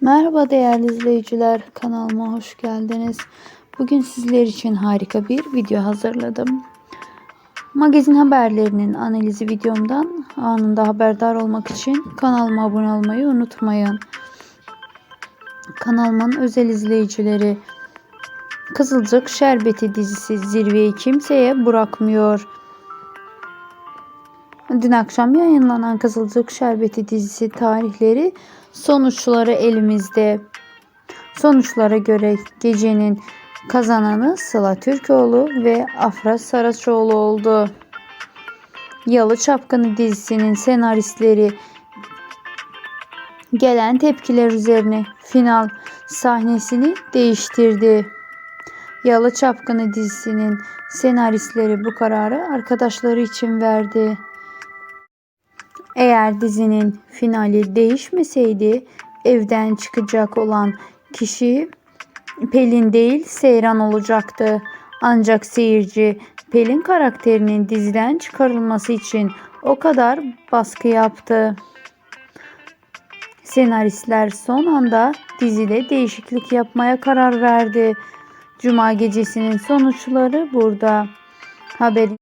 Merhaba değerli izleyiciler, kanalıma hoş geldiniz. Bugün sizler için harika bir video hazırladım. Magazin haberlerinin analizi videomdan anında haberdar olmak için kanalıma abone olmayı unutmayın. Kanalımın özel izleyicileri Kızılcık Şerbeti dizisi zirveyi kimseye bırakmıyor. Dün akşam yayınlanan Kızılcık Şerbeti dizisi tarihleri sonuçları elimizde. Sonuçlara göre gecenin kazananı Sıla Türkoğlu ve Afra Saraçoğlu oldu. Yalı Çapkını dizisinin senaristleri gelen tepkiler üzerine final sahnesini değiştirdi. Yalı Çapkını dizisinin senaristleri bu kararı arkadaşları için verdi. Eğer dizinin finali değişmeseydi evden çıkacak olan kişi Pelin değil Seyran olacaktı. Ancak seyirci Pelin karakterinin diziden çıkarılması için o kadar baskı yaptı. Senaristler son anda dizide değişiklik yapmaya karar verdi. Cuma gecesinin sonuçları burada. Haberin